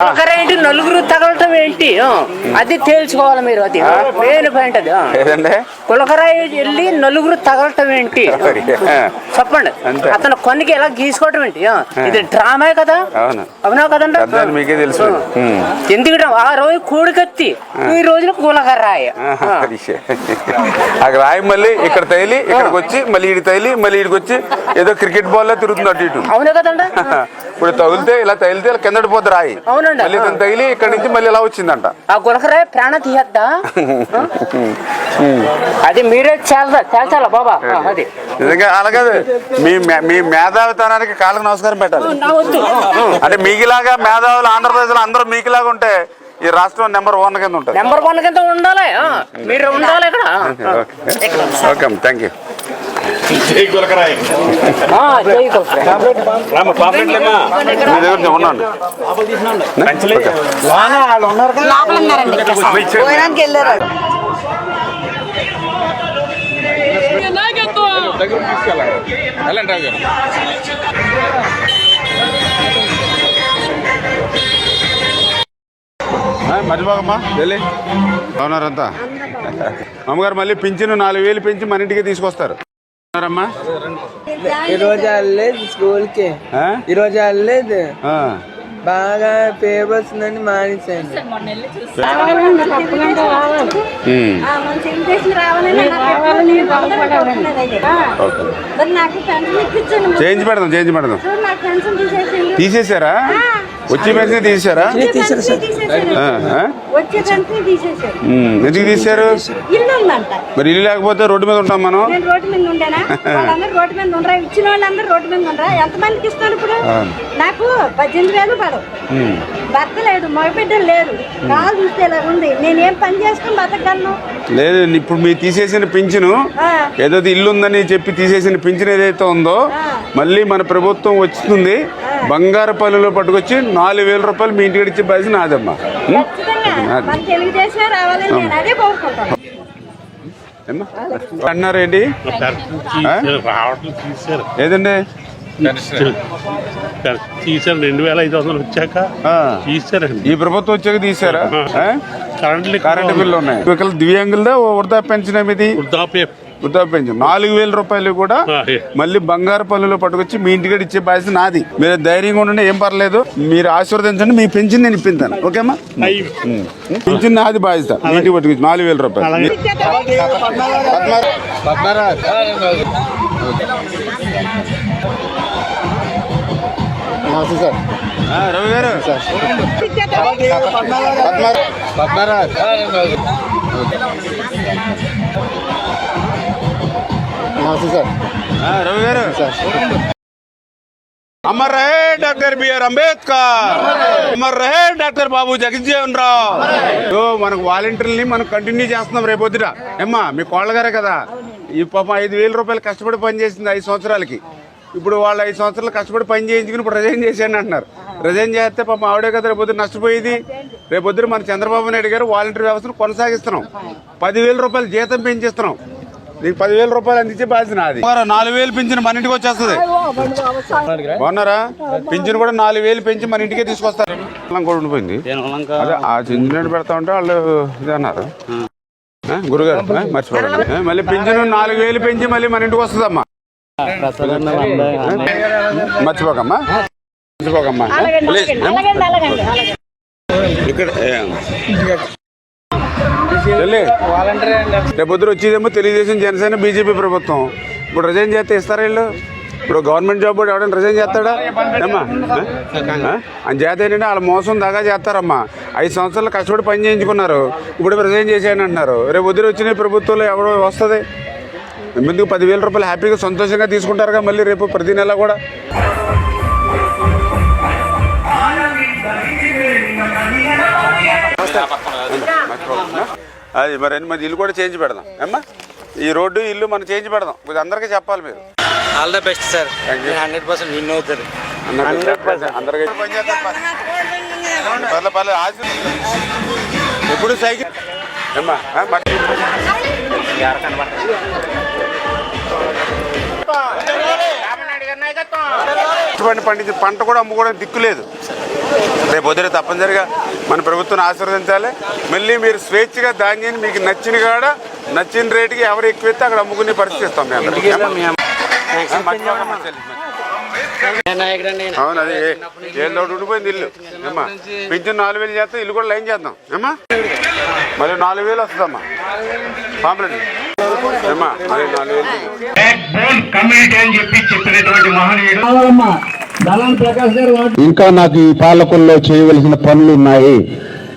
ఒకరేంటి నలుగురు తగలటం ఏంటి అది తేల్చుకోవాలి మీరు అది మెయిన్ పాయింట్ అది కులకరాయి వెళ్ళి నలుగురు తగలటం ఏంటి. చెప్పండి అంతే. అతను కొన్నికి ఎలా గీసుకోవటం ఏంటి ఇది డ్రామా కదా అవును. అవునా కదండి మీకే తెలుసు. ఆ. ఉమ్. ఎందుకు డ్రామా? ఆ రోజు కూడికత్తి ఈ రోజున కులకరాయి. అక్కడ రాయి మళ్ళీ ఇక్కడ తైలి ఇక్కడికి వచ్చి మళ్ళీ ఇడి తైలి మళ్ళీ ఇడికి వచ్చి ఏదో క్రికెట్ బాల్ లా తిరుగుతుంది అటు ఇటు అవునా కదండి ఇప్పుడు తగిలితే ఇలా తగిలితే ఇలా కిందటి పోద్ది రాయి అవునండి. మళ్ళీ తగిలి ఇక్కడ నుంచి మళ్ళీ ఇలా వచ్చిందంట. ఆ గులకరాయి ప్రాణ తీయద్దా? అది మీరే చాలా చాలా బాబా. అది. నిజంగా అలాగే మీ మే- మేధావితనానికి కాళ్ళకు నమస్కారం పెట్టాలి. అంటే మీకులాగా మేధావులు ఆంధ్రప్రదేశ్లో అందరూ మీకులాగా ఉంటే ఈ రాష్ట్రం నెంబర్ వన్ కింద ఉంటుంది. నెంబర్ వన్ కింద ఉండాలి. ఆ, మీరు ఉండాలి ఇక్కడ. ఓకే. థ్యాంక్ యూ జై గులకరాయ్ మర్చిపోకమ్మా వెళ్ళి అవునారంతా అమ్మగారు మళ్ళీ పింఛను నాలుగు వేలు పెంచి మన ఇంటికి తీసుకొస్తారు. అవునారమ్మా? ఈ రోజు వెళ్ళలేదు స్కూల్కి ఆ? ఈ రోజు వెళ్ళలేదు ఆ. బాగా పేరు వస్తుందని ఇప్పించండి. చేంజ్ పెడదాం చేంజ్ పెడదాం. చూడు వచ్చి తీసేసాడు ఉమ్. ఎందుకు తీశారు ఇల్లు ఉందంట మరి ఇల్లు లేకపోతే రోడ్డు మీద ఉంటాం మనం? రోడ్డు మీద ఉండేనా? వాళ్ళందరూ రోడ్డు మీద ఉండరా? ఇచ్చిన వాళ్ళందరూ రోడ్డు మీద ఉండరా? ఎంతమందికి ఇస్తాను ఇప్పుడు. నాకు పద్దెనిమిది వేలు పడవు. భర్త లేడు మగబిడ్డలు లేరు. కాలు చూస్తే ఇలా ఉంది. నేనేం పని చేసుకుని బతకగలను? లేదు ఇప్పుడు మీరు తీసేసిన పింఛను ఆ. ఏదో ఇల్లు ఉందని చెప్పి తీసేసిన పింఛన్ ఏదైతే ఉందో మళ్ళీ మన ప్రభుత్వం వచ్చింది బంగారు పల్లెలో పట్టుకొచ్చి నాలుగు వేల రూపాయలు మీ ఇంటికి ఇచ్చే బాధ్యత నాదమ్మా. ఏదండి? తీసారు. రెండు వేల ఐదు వందలు వచ్చాక. తీసారండి. ఈ ప్రభుత్వం వచ్చాక తీసారా? ఆ? కరెంట్ కరెంటు బిల్లు ఉన్నాయి. దివ్యాంగులదా వృద్ధా పెన్షన్ ఏమిది? వృద్ధాప్య వృద్ధా పెన్షన్ నాలుగు వేల రూపాయలు కూడా. మళ్ళీ బంగారు పనులు పట్టుకొచ్చి మీ ఇంటికి ఇచ్చే బాధ్యత నాది. మీరు ధైర్యంగా ఉండండి ఏం పర్లేదు. మీరు ఆశీర్వదించండి మీ పెన్షన్ నేను ఇప్పించాను. ఓకేమా. పెన్షన్ నాది బాధ్యత. మీ ఇంటికి పట్టుకొచ్చి నాలుగు వేల రూపాయలు. పద్మరాజ్ రవి గారు. పద్మ- పద్మరాజ్ ఆ, రవి గారు. అమర్ రహే డాక్టర్ బిఆర్ అంబేద్కర్. అమర్ రహే డాక్టర్ బాబు జగజ్జీవన్ రావు. మనకు వాలంటీర్ని మనం కంటిన్యూ చేస్తున్నాం రేపొద్దుట ఏమ్మా మీ కోళ్ళ గారే కదా. ఈ పాపం ఐదు వేల రూపాయలు కష్టపడి పని చేసింది ఐదు సంవత్సరాలకి. ఇప్పుడు వాళ్ళు ఐదు సంవత్సరాలు కష్టపడి పని చేయించుకుని ఇప్పుడు రిజైన్ చేసేయండి అంటున్నారు. రిజైన్ చేస్తే పాపం ఆవిడే కదా రేపొద్దు నష్టపోయేది. రేపొద్దు మన చంద్రబాబు నాయుడు గారు వాలంటీర్ వ్యవస్థను కొనసాగిస్తున్నాం. పదివేల రూపాయలు జీతం పెంచిస్తున్నాం. నీకు పదివేల రూపాయలు అందించే బాధ్యత నాది. నాలుగు వేలు పెంచిన మన ఇంటికి వచ్చేస్తుంది. బాగున్నారా పింఛన్ కూడా నాలుగు వేలు పెంచి మన ఇంటికే తీసుకొస్తారు. కూడా ఉండిపోయింది. అదే ఆ చింజనీడు పెడతా ఉంటే వాళ్ళు ఇది అన్నారు. ఆ, గురుగారు ఆ, మళ్ళీ పింఛను నాలుగు వేలు పెంచి మళ్ళీ మన ఇంటికి వస్తుందమ్మా. మర్చిపోకమ్మా. మర్చిపోకమ్మా. ఇక్కడ రేపు పొద్దున వచ్చేదేమో తెలుగుదేశం జనసేన బీజేపీ ప్రభుత్వం. ఇప్పుడు రిజైన్ చేస్తే ఇస్తారా వీళ్ళు? ఇప్పుడు గవర్నమెంట్ జాబ్ కూడా ఎవడైనా రిజైన్ చేస్తాడా? ఏమ్మా? ఆ? అని చేత ఏంటంటే వాళ్ళ మోసం దాకా చేస్తారమ్మా. ఐదు సంవత్సరాలు కష్టపడి పని చేయించుకున్నారు. ఇప్పుడు రిజైన్ చేసేయని అంటున్నారు. రేపు పొద్దున వచ్చిన ప్రభుత్వంలో ఎవడో వస్తుంది? ఎందుకు పదివేల రూపాయలు హ్యాపీగా సంతోషంగా తీసుకుంటారుగా మళ్ళీ రేపు ప్రతి నెల కూడా? అది మరి మరి ఇల్లు కూడా చేంజ్ పెడదాం. అమ్మా ఈ రోడ్డు ఇల్లు మనం చేంజ్ పెడదాం. కొంచెం అందరికీ చెప్పాలి మీరు. All the best sir. Hundred percent win అవుతారు. అందరికీ పర్లేదు. పర్లేదు. ఆశ- ఎప్పుడు సైకిల్? అమ్మా పండించిన పంట కూడా అమ్ముకోవడానికి దిక్కు లేదు. రేపు పొద్దున తప్పనిసరిగా మన ప్రభుత్వం ఆశీర్వదించాలి. మళ్ళీ మీరు స్వేచ్ఛగా ధాన్యాన్ని మీకు నచ్చిన కాడ నచ్చిన రేటుకి ఎవరు ఎక్కువ ఇస్తే అక్కడ అమ్ముకునే పరిస్థితి ఇస్తాం మీ అందరికీ. ఆ, మర్చిపోకండి మా చెల్లి. అవును అది ఏళ్ళు ఉండిపోయింది ఇల్లు. అమ్మా పింఛన్ నాలుగు వేలు చేస్తే ఇల్లు కూడా లైన్ చేద్దాం. అమ్మా మళ్ళీ నాలుగు వేలు వస్తుందమ్మా. పాంప్లెట్. అమ్మా మళ్ళీ నాలుగు వేలు. కమ్యూనిటీ అని చెప్పి చెప్పినటువంటి మహనీయుడు. ఇంకా నాకు ఈ పాలకుల్లో చేయవలసిన పనులు ఉన్నాయి.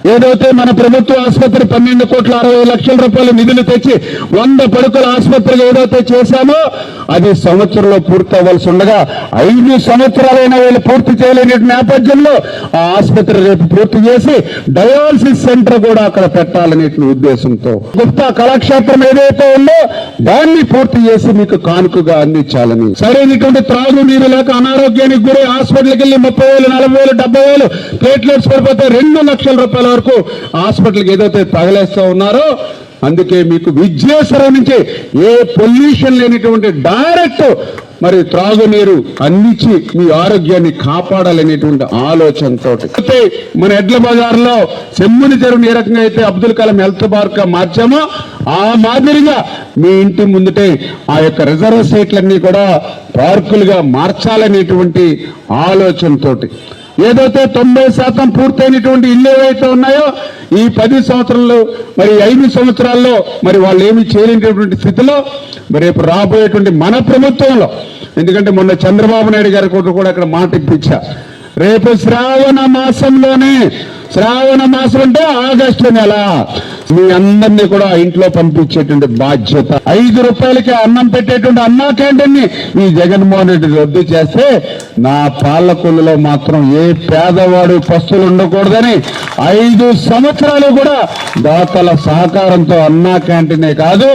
ఏదైతే మన ప్రభుత్వ ఆసుపత్రి పన్నెండు కోట్ల అరవై లక్షల రూపాయలు నిధులు తెచ్చి వంద పడుకల ఆసుపత్రిగా ఏదైతే చేశామో అది సంవత్సరంలో పూర్తి అవ్వాల్సి ఉండగా ఐదు సంవత్సరాలైన వీళ్ళు పూర్తి చేయలేని నేపథ్యంలో ఆ ఆసుపత్రి రేపు పూర్తి చేసి డయాలసిస్ సెంటర్ కూడా అక్కడ పెట్టాలనే ఉద్దేశంతో. గుప్తా కళాక్షేత్రం ఏదైతే ఉందో దాన్ని పూర్తి చేసి మీకు కానుకగా అందించాలని. సరైనటువంటి త్రాగునీరు లేక అనారోగ్యానికి గురి హాస్పిటల్కి వెళ్ళి ముప్పై వేలు నలభై వేలు డెబ్బై వేలు ప్లేట్లెట్స్ పడిపోతే రెండు లక్షల రూపాయలు వరకు హాస్పిటల్కి ఏదైతే తగలేస్తూ ఉన్నారో అందుకే మీకు విద్యేశ్వరం నుంచి ఏ పొల్యూషన్ లేనిటువంటి డైరెక్ట్ మరి త్రాగునీరు అందించి మీ ఆరోగ్యాన్ని కాపాడాలనేటువంటి ఆలోచనతో మన ఎడ్ల బజార్లో సెమ్ముని చెరువుని ఏ రకంగా అయితే అబ్దుల్ కలాం హెల్త్ పార్క్గా మార్చామో ఆ మాదిరిగా మీ ఇంటి ముందుటే ఆ యొక్క రిజర్వ్ సీట్లన్నీ కూడా పార్కులుగా మార్చాలనేటువంటి ఆలోచనతోటి. ఏదైతే తొంభై శాతం పూర్తయినటువంటి ఇల్లు ఏవైతే ఉన్నాయో ఈ పది సంవత్సరాలు మరి ఐదు సంవత్సరాల్లో మరి వాళ్ళు ఏమి చేయలేనటువంటి స్థితిలో మరి రేపు రాబోయేటువంటి మన ప్రభుత్వంలో ఎందుకంటే మొన్న చంద్రబాబు నాయుడు గారి కూడా అక్కడ మాట ఇప్పించా రేపు శ్రావణ మాసంలోనే శ్రావణ మాసం అంటే ఆగస్టు నెల. మీ అందరినీ కూడా ఇంట్లో పంపించేటువంటి బాధ్యత. ఐదు రూపాయలకి అన్నం పెట్టేటువంటి అన్నా క్యాంటీన్ని ఈ జగన్మోహన్ రెడ్డి రద్దు చేస్తే నా పాలకొల్లులో మాత్రం ఏ పేదవాడు పస్తులు ఉండకూడదని ఐదు సంవత్సరాలు కూడా దాతల సహకారంతో అన్నా క్యాంటీనే కాదు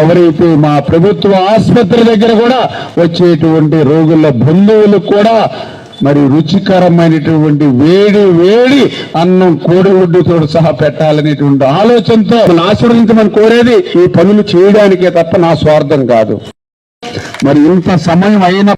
ఎవరైతే మా ప్రభుత్వ ఆసుపత్రి దగ్గర కూడా వచ్చేటువంటి రోగుల బంధువులు కూడా మరి రుచికరమైనటువంటి వేడి వేడి అన్నం కోడిగుడ్డుతో సహా పెట్టాలనేటువంటి ఆలోచనతో నన్ను ఆశీర్వదించమని కోరేది ఈ పనులు చేయడానికే తప్ప నా స్వార్థం కాదు. మరి ఇంత సమయం అయిన